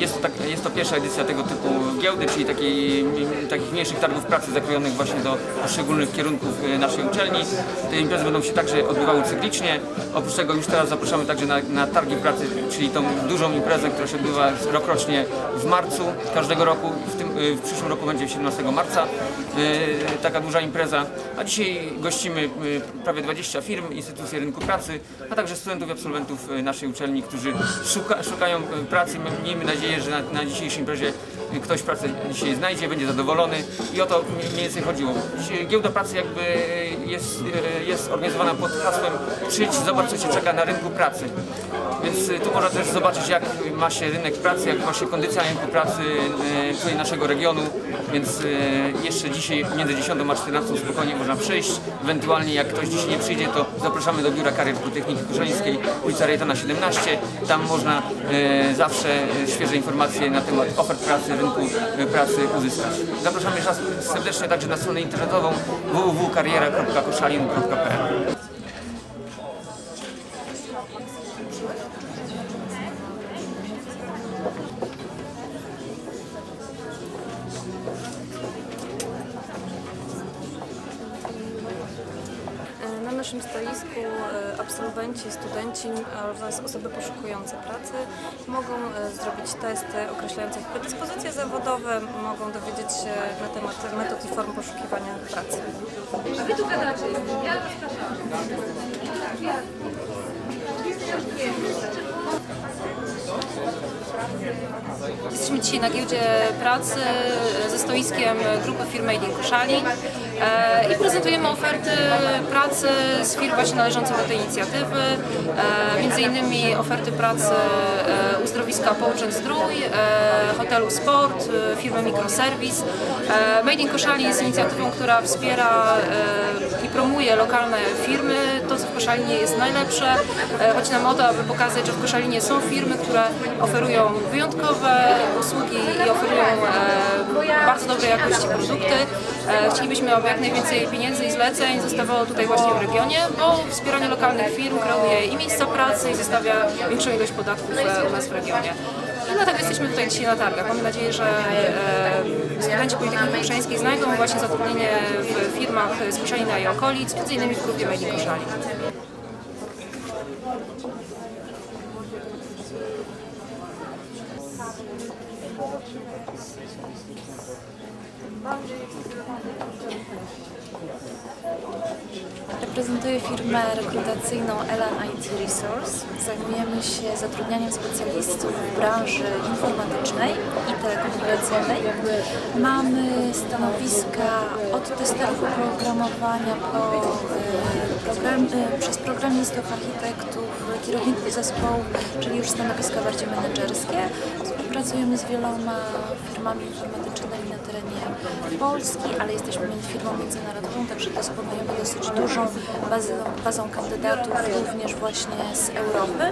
jest, to tak, jest to pierwsza edycja tego typu giełdy, czyli takiej, takich mniejszych targów pracy zakrojonych właśnie do poszczególnych kierunków e, naszej uczelni. Te imprezy będą się także odbywały cyklicznie. Oprócz tego już teraz zapraszamy także na, na targi pracy, czyli tą dużą imprezę, która się odbywa rokrocznie w marcu każdego roku. W, tym, e, w przyszłym roku będzie 17 marca e, taka duża impreza. A dzisiaj gościmy prawie 20 firm, instytucje rynku pracy, a także studentów i absolwentów naszej uczelni, którzy szuka, szukają pracy. Miejmy nadzieję, że na, na dzisiejszej imprezie ktoś pracę dzisiaj znajdzie, będzie zadowolony i o to mniej więcej chodziło. Giełda pracy jakby jest, e, jest organizowana pod hasłem przyjdź, zobacz co Cię czeka na rynku pracy. Więc e, tu można też zobaczyć jak ma się rynek pracy, jak ma się kondycja rynku pracy e, tutaj naszego regionu, więc jeszcze dzisiaj między 10 a 14 spokojnie można przyjść. Ewentualnie jak ktoś dzisiaj nie przyjdzie, to zapraszamy do Biura Karier Politechniki Koszalińskiej, ulica Rejtona 17. Tam można zawsze świeże informacje na temat ofert pracy, rynku e, pracy uzyskać. Zapraszamy jeszcze raz serdecznie także na stronę internetową www.kariera.koszalin.pl naszym stoisku e, absolwenci, studenci oraz osoby poszukujące pracy mogą e, zrobić testy określające ich predyspozycje zawodowe, mogą dowiedzieć się na temat metod i form poszukiwania pracy. Jesteśmy dzisiaj na giełdzie pracy ze stoiskiem grupy firm Made in Koszalin. e, i prezentujemy oferty pracy z firm właśnie należących do tej inicjatywy. E, Między innymi oferty pracy e, uzdrowiska Połczyn Zdrój, e, hotelu Sport, e, firmy Microservice. E, Made in Koszalin jest inicjatywą, która wspiera e, i promuje lokalne firmy. To, co w Koszalinie jest najlepsze. E, Chodzi nam o to, aby pokazać, że w Koszalinie są firmy, które oferują wyjątkowe usługi i oferują e, bardzo dobrej jakości produkty. E, Chcielibyśmy, aby jak najwięcej pieniędzy i zleceń zostawało tutaj właśnie w regionie, bo wspieranie lokalnych firm kreuje i miejsca pracy i zostawia większą ilość podatków u nas w regionie. I dlatego jesteśmy tutaj dzisiaj na targach. Mamy nadzieję, że e, studenci Politechniki Koszalińskiej znajdą właśnie zatrudnienie w firmach z Koszalina i okolic, innymi w grupie Made in Koszalin. Reprezentuję firmę rekrutacyjną Elan IT Resource. Zajmujemy się zatrudnianiem specjalistów w branży informatycznej i telekomunikacyjnej. Mamy stanowiska od testerów oprogramowania po e, program, e, przez programistów, architektów, kierowników zespołów, czyli już stanowiska bardziej menedżerskie. Współpracujemy z wieloma firmami informatycznymi Polski, ale jesteśmy firmą międzynarodową, także dysponujemy dosyć dużą bazą, bazą kandydatów, również właśnie z Europy.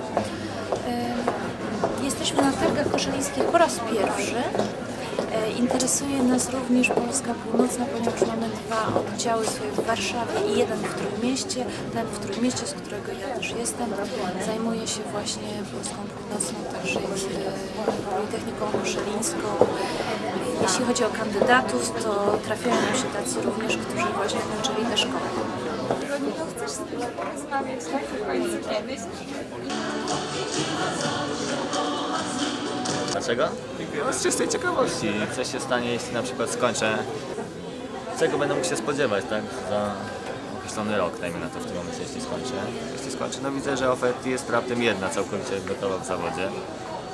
Jesteśmy na targach koszalińskich po raz pierwszy. Interesuje nas również Polska Północna, ponieważ mamy dwa oddziały swoje w Warszawie i jeden w Trójmieście. Ten w Trójmieście, z którego ja też jestem, zajmuje się właśnie Polską Północną, także Politechniką Koszalińską. Jeśli chodzi o kandydatów, to trafiają nam się tacy również, którzy właśnie kończyli te szkoły. Dlaczego? No, z czystej ciekawości. Co się stanie, jeśli na przykład skończę? Czego będę mógł się spodziewać, tak? Za określony rok, dajmy na to w tym momencie, jeśli skończę. Jeśli skończę, no widzę, że ofert jest raptem jedna całkowicie gotowa w zawodzie.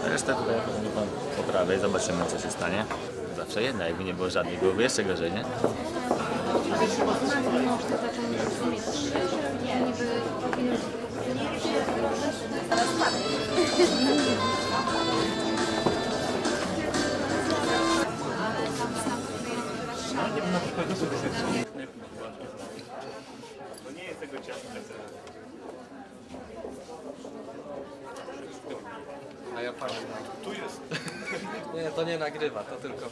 A resztę tutaj po prawej, zobaczymy co się stanie. Zawsze jedna, jakby nie było żadnej, byłoby jeszcze gorzej, nie? A ja pamiętam. Tu jest. Nie, to nie nagrywa, to tylko.